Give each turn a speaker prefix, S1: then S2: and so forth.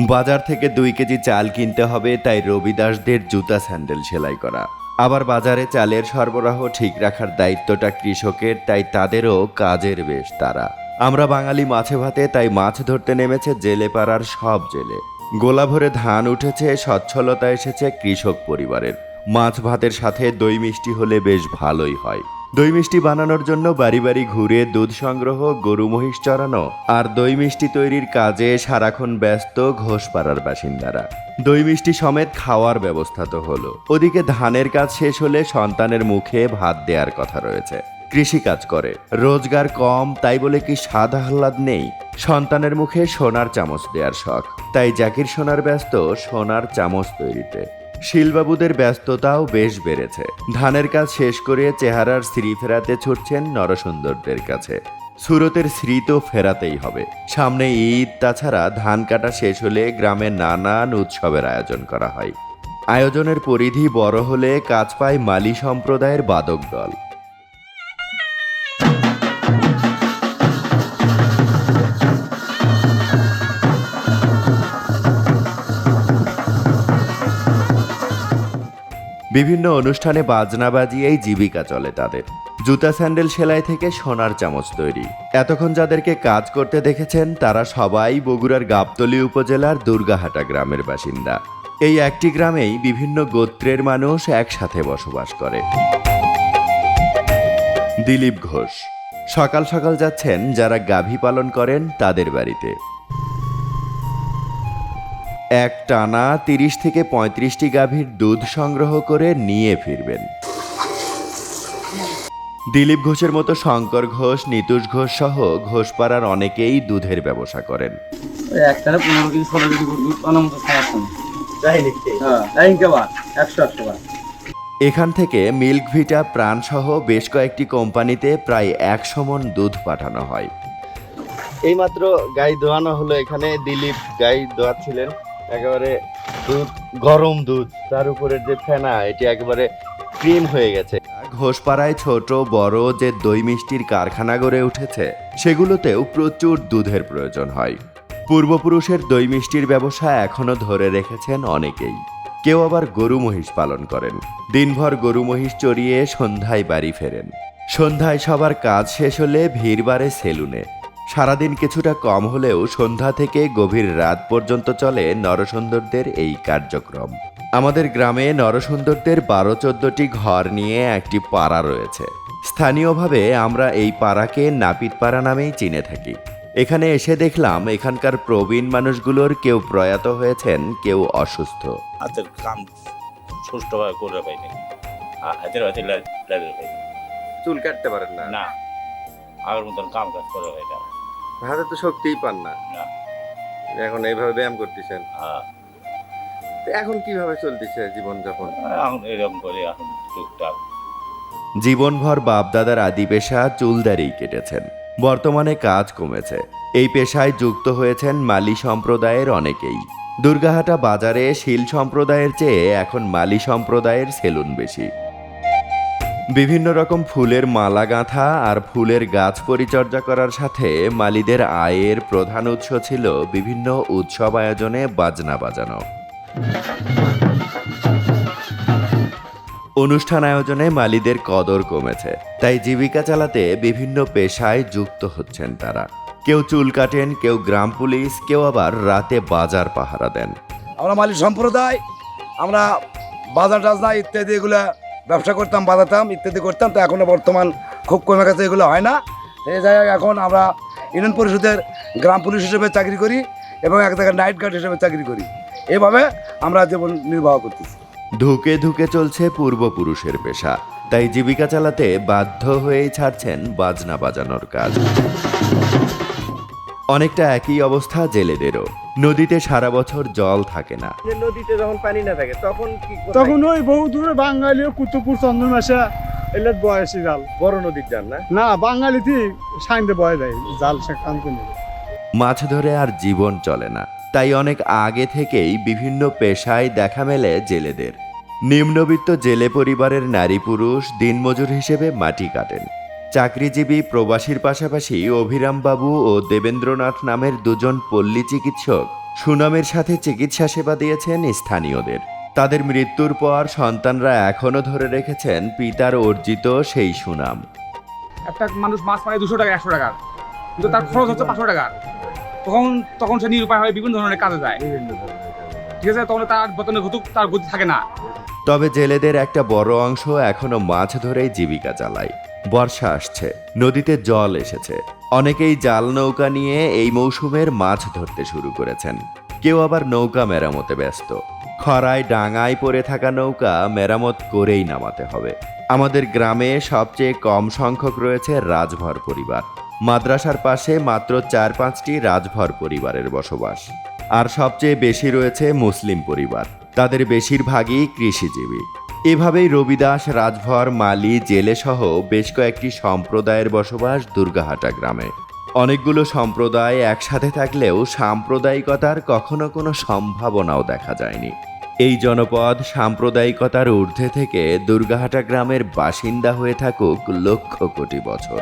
S1: বাজার থেকে দুই কেজি চাল কিনতে হবে, তাই রবিদাসদের জুতা স্যান্ডেল সেলাই করা। আবার বাজারে চালের সরবরাহ ঠিক রাখার দায়িত্বটা কৃষকের, তাই তাদেরও কাজের বেশ তারা। আমরা বাঙালি মাছে ভাতে, তাই মাছ ধরতে নেমেছে জেলে পাড়ার সব জেলে। গোলা ভরে ধান উঠেছে, সচ্ছলতা এসেছে কৃষক পরিবারের। মাছ ভাতের সাথে দই মিষ্টি হলে বেশ ভালোই হয়। দই মিষ্টি বানানোর জন্য বাড়ি বাড়ি ঘুরে দুধ সংগ্রহ, গরু মহিষ চড়ানো আর দই মিষ্টি তৈরির কাজে সারাক্ষণ ব্যস্ত ঘোষপাড়ার বাসিন্দারা। দই মিষ্টি সমেত খাওয়ার ব্যবস্থা তো হলো। ওদিকে ধানের কাজ শেষ হলে সন্তানের মুখে ভাত দেওয়ার কথা রয়েছে। কৃষি কাজ করে। রোজগার কম, তাই বলে কি সাদা আহ্লাদ নেই? সন্তানের মুখে সোনার চামচ দেওয়ার শখ। তাই জাকির সোনার ব্যস্ত, সোনার চামচ তৈরিতে। শিলবাবুদের ব্যস্ততাও বেশ বেড়েছে। ধানের কাজ শেষ করে চেহারার স্ত্রী ফেরাতে ছুটছেন নরসুন্দরদের কাছে। সুরতের স্ত্রী তো ফেরাতেই হবে। সামনে ঈদ, তাছাড়া ধান কাটা শেষ হলে গ্রামে নানান উৎসবের আয়োজন করা হয়। আয়োজনের পরিধি বড় হলে কাজ পায় মালি সম্প্রদায়ের বাদক দল। বিভিন্ন অনুষ্ঠানে বাজনা বাজিয়েই জীবিকা চলে তাদের। জুতা স্যান্ডেল সেলাই থেকে সোনার চামচ তৈরি। এতক্ষণ যাদেরকে কাজ করতে দেখেছেন, তারা সবাই বগুড়ার গাবতলী উপজেলার দুর্গাহাটা গ্রামের বাসিন্দা। এই একটি গ্রামেই বিভিন্ন গোত্রের মানুষ একসাথে বসবাস করে। দিলীপ ঘোষ। সকাল সকাল যাচ্ছেন যারা গাভী পালন করেন তাদের বাড়িতে। এক টানা তিরিশ থেকে পঁয়ত্রিশটি গাভীর দুধ সংগ্রহ করে নিয়ে ফিরবেন। দিলীপ ঘোষের মতো শঙ্কর ঘোষ নিতুষ ঘোষ সহ ঘোষপাড়ার অনেকেই দুধের ব্যবসা করেন।
S2: পনেরো কেজি ষোলো কেজি দুধ হ্যাঁ।
S1: এখান থেকে মিল্ক ভিটা প্রাণ সহ বেশ কয়েকটি কোম্পানিতে প্রায় একশো মন দুধ পাঠানো হয়।
S3: এইমাত্র গাই দোয়ানো হলো এখানে। দিলীপ গাই দোয়াচ্ছিলেন। একেবারে দুধ, গরম দুধ, তার উপরে যে ফেনা, এটি একেবারে ক্রিম হয়ে গেছে।
S1: ঘোষপাড়ায় ছোট, বড় যে দই মিষ্টির কারখানা গড়ে উঠেছে, সেগুলোতেও প্রচুর দুধের প্রয়োজন হয়। পূর্বপুরুষের দই মিষ্টির ব্যবসা এখনও ধরে রেখেছেন অনেকেই। কেউ আবার গরু মহিষ পালন করেন। দিনভর গরু মহিষ চড়িয়ে সন্ধ্যায় বাড়ি ফেরেন। সন্ধ্যায় সবার কাজ শেষ হলে ভিড় বাড়ে সেলুনে। সারাদিন কিছুটা কম হলেও সন্ধ্যা থেকে গভীর রাত পর্যন্ত চলে নরসুন্দরদের এই কার্যক্রম। আমাদের গ্রামে নরসুন্দরদের বারো চোদ্দটি ঘর নিয়ে একটি পাড়া রয়েছে। স্থানীয়ভাবে আমরা এই পাড়াকে নাপিত পাড়া নামেই চিনে থাকি। এখানে এসে দেখলাম এখানকার প্রবীণ মানুষগুলোর কেউ প্রয়াত হয়েছেন কেউ অসুস্থ।
S4: হাতের কাম সুষ্ঠুভাবে করে পাইনি। হাতের হাতে
S3: চুল কাটতে পারেন না।
S4: না। আগের মতন কাম কাজ করে হয় না
S3: হাতে তো শক্তিই পান না। এখন এইভাবে ব্যায়াম করতেছেন?
S4: হ্যাঁ।
S3: এখন কীভাবে চলতেছে জীবনযাপন?
S4: এখন এরকম করে এখন টুকটাক।
S1: জীবনভর বাপদাদার আদি পেশা চুলদারেই কেটেছেন। বর্তমানে কাজ কমেছে। এই পেশায় যুক্ত হয়েছেন মালি সম্প্রদায়ের অনেকেই। দুর্গাহাটা বাজারে শিল সম্প্রদায়ের চেয়ে এখন মালি সম্প্রদায়ের সেলুন বেশি। বিভিন্ন রকম ফুলের মালা গাঁথা আর ফুলের গাছ পরিচর্যা করার সাথে মালিদের আয়ের প্রধান উৎস ছিল বিভিন্ন উৎসব আয়োজনে বাজনা বাজানো। অনুষ্ঠান আয়োজনে মালিদের কদর কমেছে, তাই জীবিকা চালাতে বিভিন্ন পেশায় যুক্ত হচ্ছেন তারা। কেউ চুল কাটেন, কেউ গ্রাম পুলিশ, কেউ আবার রাতে বাজার পাহারা দেন।
S5: আমরা মালিক সম্প্রদায়, আমরা বাজার টাজনা ইত্যাদি এগুলো ব্যবসা করতাম, বাজাতাম, ইত্যাদি করতাম, তো এখনও বর্তমান খুব কমে গেছে, এগুলো হয় না। এই জায়গায় এখন আমরা ইউনিয়ন পরিষদের গ্রাম পুলিশ হিসেবে চাকরি করি এবং এক জায়গায় নাইট গার্ড হিসেবে চাকরি করি। এভাবে আমরা জীবন নির্বাহ করতেছি।
S1: ধুকে ধুকে চলছে পূর্বপুরুষের পেশা, তাই জীবিকা চালাতে বাধ্য হয়েই ছাড়ছেন বাজনা বাজানোর কাজ। অনেকটা একই অবস্থা জেলেদেরও। নদীতে সারা বছর জল থাকে না।
S3: যে নদীতে যখন পানি না থাকে তখন কি কোথায়?
S6: তখন ওই বহু দূরে বাঙালি কুতুপুর চন্দ্রমাসা এলে বয়সী জাল।
S3: বড় নদীর যান না?
S6: না বাঙালিতে সাইনতে বয় দেয় জাল সে কাম করে
S1: মাছ ধরে আর জীবন চলে না। তাই অনেক আগে থেকেই বিভিন্ন পেশায় দেখা মেলে জেলেদের। নিম্নবিত্ত জেলে পরিবারের নারী পুরুষ দিনমজুর হিসেবে মাটি কাটেন। চাকরিজীবী প্রবাসীর পাশাপাশি অভিরামবাবু ও দেবেন্দ্রনাথ নামের দুজন পল্লী চিকিৎসক সুনামের সাথে চিকিৎসা সেবা দিয়েছেন স্থানীয়দের। তাদের মৃত্যুর পর সন্তানরা এখনও ধরে রেখেছেন পিতার অর্জিত সেই সুনাম।
S7: একটা মানুষ মাছ পায় দুশো টাকা একশো টাকার কিন্তু তার খরচ হচ্ছে পাঁচশো টাকার তখন তখন সে নিরুপায় হয়ে বিভিন্ন ধরনের কাজে যায়। ঠিক আছে? তখন তার বেতনের ঘটুক তার গতি থাকে না।
S1: তবে জেলেদের একটা বড় অংশ এখনও মাছ ধরেই জীবিকা চালায়। বর্ষা আসছে, নদীতে জল এসেছে। অনেকেই জাল নৌকা নিয়ে এই মৌসুমের মাছ ধরতে শুরু করেছেন। কেউ আবার নৌকা মেরামতে ব্যস্ত। খরায় ডাঙায় পড়ে থাকা নৌকা মেরামত করেই নামাতে হবে। আমাদের গ্রামে সবচেয়ে কম সংখ্যক রয়েছে রাজভর পরিবার। মাদ্রাসার পাশে মাত্র চার পাঁচটি রাজভর পরিবারের বসবাস। আর সবচেয়ে বেশি রয়েছে মুসলিম পরিবার। তাদের বেশিরভাগই কৃষিজীবী। এভাবেই রবিদাস, রাজভর, মালি, জেলেসহ বেশ কয়েকটি সম্প্রদায়ের বসবাস দুর্গাহাটা গ্রামে। অনেকগুলো সম্প্রদায় একসাথে থাকলেও সাম্প্রদায়িকতার কখনো কোনো সম্ভাবনাও দেখা যায়নি। এই জনপদ সাম্প্রদায়িকতার ঊর্ধ্বে থেকে দুর্গাহাটা গ্রামের বাসিন্দা হয়ে থাকুক লক্ষ কোটি বছর।